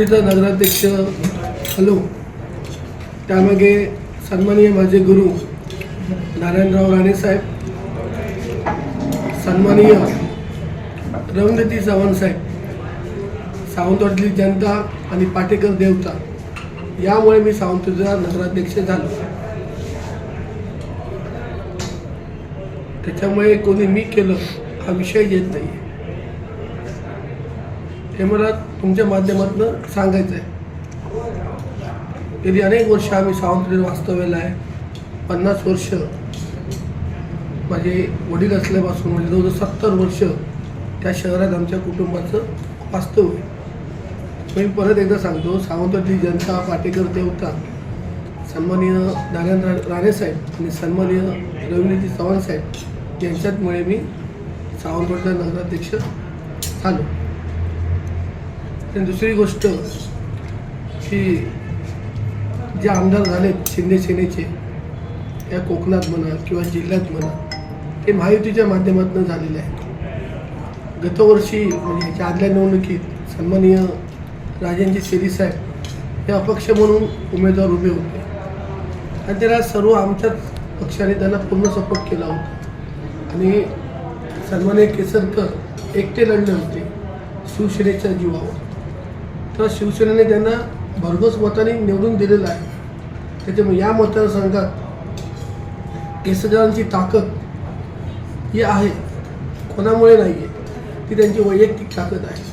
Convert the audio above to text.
संघटनेचा नगराध्यक्ष हॅलो? त्यामागे सन्माननीय माझे गुरु नारायणराव राणेसाहेब सन्माननीय रवींद्रजी चव्हाण साहेब सावंतवाडीतली जनता आणि पाटेकर देवता यामुळे मी सावंतवाडीचा नगराध्यक्ष झालो. त्याच्यामुळे कोणी मी केलं हा विषय येत नाही हे मला तुमच्या माध्यमातून सांगायचं आहे गेली अनेक वर्ष आम्ही सावंतवाडीत वास्तव्याला आहे. पन्नास वर्ष माझे वडील असल्यापासून म्हणजे जवळजवळ सत्तर वर्ष त्या शहरात आमच्या कुटुंबाचं वास्तव आहे. मी परत एकदा सांगतो सावंतवाडी जनता पाटेकर देवता सन्माननीय नारायण राणेसाहेब आणि सन्माननीय रवींद्रजी चव्हाण साहेब यांच्याचमुळे मी सावंतवाडीचा नगराध्यक्ष झालो. आणि दुसरी गोष्ट की जे आमदार झालेत शिंदे सेनेचे या कोकणात म्हणा किंवा जिल्ह्यात म्हणा ते महायुतीच्या माध्यमातून झालेले आहेत. गतवर्षी म्हणजे ह्याच्या आदल्या निवडणुकीत सन्माननीय राजेंजी शेरी साहेब हे अपक्ष म्हणून उमेदवार उभे होते. आणि त्याला सर्व आमच्याच पक्षाने त्यांना पूर्ण सपोर्ट केला होता. आणि सन्मान्य केसरकर एकटे लढले होते शिवसेनेच्या जीवावर. तर शिवसेनेने त्यांना भरघोस मताने निवडून दिलेलं आहे. त्याच्यामुळे या मतदारसंघात केसरकरांची ताकद ही आहे. कोणामुळे नाही आहे ती त्यांची वैयक्तिक ताकद आहे.